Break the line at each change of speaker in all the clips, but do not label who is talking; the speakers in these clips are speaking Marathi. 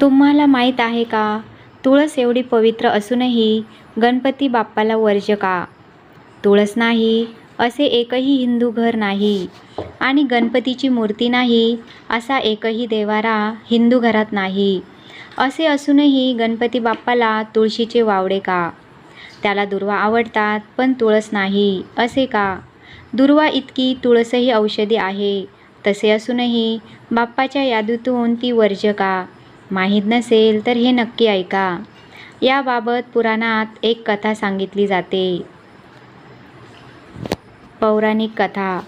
तुम्हाला माहीत आहे का? तुळस एवढी पवित्र असूनही गणपती बाप्पाला वर्ज्य का? तुळस नाही असे एकही हिंदू घर नाही आणि गणपतीची मूर्ती नाही असा एकही देवारा हिंदू घरात नाही. असे असूनही गणपती बाप्पाला तुळशीचे वावडे का? त्याला दुर्वा आवडतात पण तुळस नाही असे का? दुर्वा इतकी तुळसही औषधी आहे तसे असूनही बाप्पाच्या यादीतून ती वर्ज्य का? माहीत नसेल तर हे नक्की ऐका. याबाबत पुराणात एक कथा सांगितली जाते. पौराणिक कथा.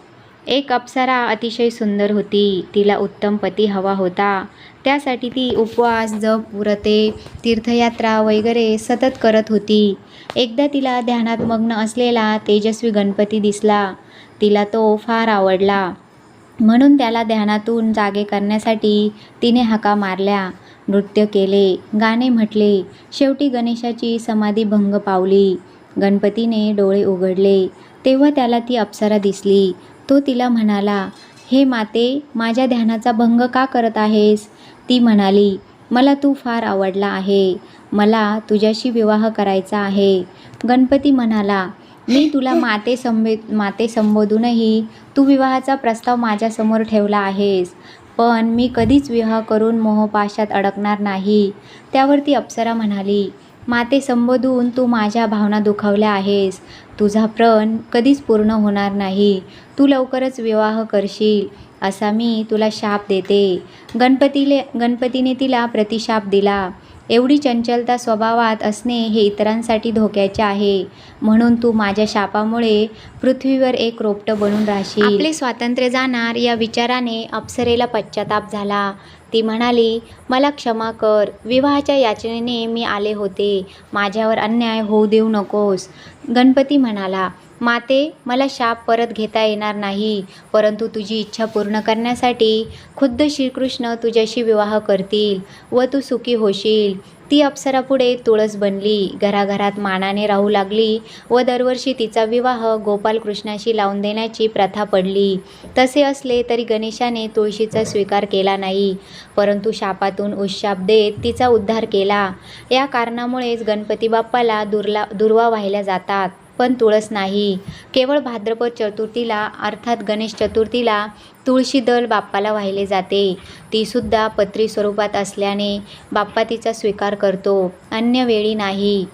एक अप्सरा अतिशय सुंदर होती. तिला उत्तम पती हवा होता. त्यासाठी ती उपवास जप व्रते तीर्थयात्रा वगैरे सतत करत होती. एकदा तिला ध्यानात मग्न असलेला तेजस्वी गणपती दिसला. तिला तो फार आवडला. म्हणून त्याला ध्यानातून जागे करण्यासाठी तिने हाका मारल्या. नृत्य केले गाणे म्हटले. शेवटी गणेशाची समाधी भंग पावली. गणपतीने डोळे उघडले. तेव्हा त्याला ती अप्सरा दिसली. तो तिला म्हणाला हे माते माझ्या ध्यानाचा भंग का करत आहेस? ती म्हणाली मला तू फार आवडला आहे. मला तुझ्याशी विवाह करायचा आहे. गणपती म्हणाला मी तुला माते संबे माते संबोधूनही तू विवाहाचा प्रस्ताव माझ्यासमोर ठेवला आहेस. पण मी कधीच विवाह करून मोहपाशात अडकणार नाही. त्यावर ती अप्सरा म्हणाली माते संबोधून तू माझ्या भावना दुखावल्या आहेस. तुझा प्रण कधीच पूर्ण होणार नाही. तू लवकरच विवाह करशील असा मी तुला शाप देते. गणपतीले गणपतीने तिला प्रतिशाप दिला. एवढी चंचलता स्वभावात असणे हे इतरांसाठी धोक्याचे आहे. म्हणून तू माझ्या शापामुळे पृथ्वीवर एक रोपटं बनून राहशील. आपले स्वातंत्र्य जाणार या विचाराने अप्सरेला पश्चाताप झाला. ती म्हणाली मला क्षमा कर. विवाहाच्या याचनेने मी आले होते. माझ्यावर अन्याय होऊ देऊ नकोस. गणपती म्हणाला माते मला शाप परत घेता येणार नाही परंतु तुझी इच्छा पूर्ण करण्यासाठी खुद्द श्रीकृष्ण तुझ्याशी विवाह करतील व तू सुखी होशील. ती अप्सरापुढे तुळस बनली घराघरात मानाने राहू लागली व दरवर्षी तिचा विवाह गोपालकृष्णाशी लावून देण्याची प्रथा पडली. तसे असले तरी गणेशाने तुळशीचा स्वीकार केला नाही परंतु शापातून उशाप देत तिचा उद्धार केला. या कारणामुळेच गणपती बाप्पाला दुर्ला दुर्वा वाहिल्या जातात. पण तुळस नाही. केवळ भाद्रपद चतुर्थीला अर्थात गणेश चतुर्थीला तुळशी दल बाप्पाला वाहिले जाते. तीसुद्धा पत्री स्वरूपात असल्याने बाप्पा तिचा स्वीकार करतो अन्य वेळी नाही.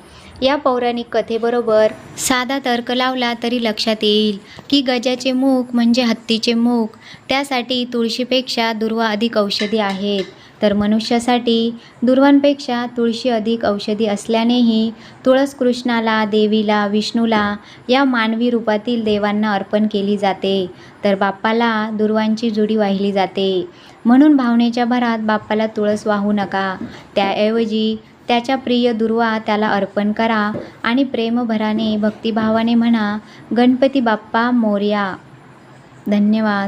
या पौराणिक कथेबरोबर साधा तर्क लावला तरी लक्षात येईल की गजाचे मुख म्हणजे हत्तीचे मुख. त्यासाठी तुळशीपेक्षा दुर्वा अधिक औषधी आहेत. तर मनुष्यासाठी दुर्वांपेक्षा तुळशी अधिक औषधी असल्यानेही तुळस कृष्णाला देवीला विष्णूला या मानवी रूपातील देवांना अर्पण केली जाते. तर बाप्पाला दुर्वांची जुडी वाहिली जाते. म्हणून भावनेच्या भरात बाप्पाला तुळस वाहू नका. त्याऐवजी त्याच्या प्रिय दुर्वा त्याला अर्पण करा आणि प्रेमभराने भक्तिभावाने म्हणा गणपती बाप्पा मोर्या. धन्यवाद.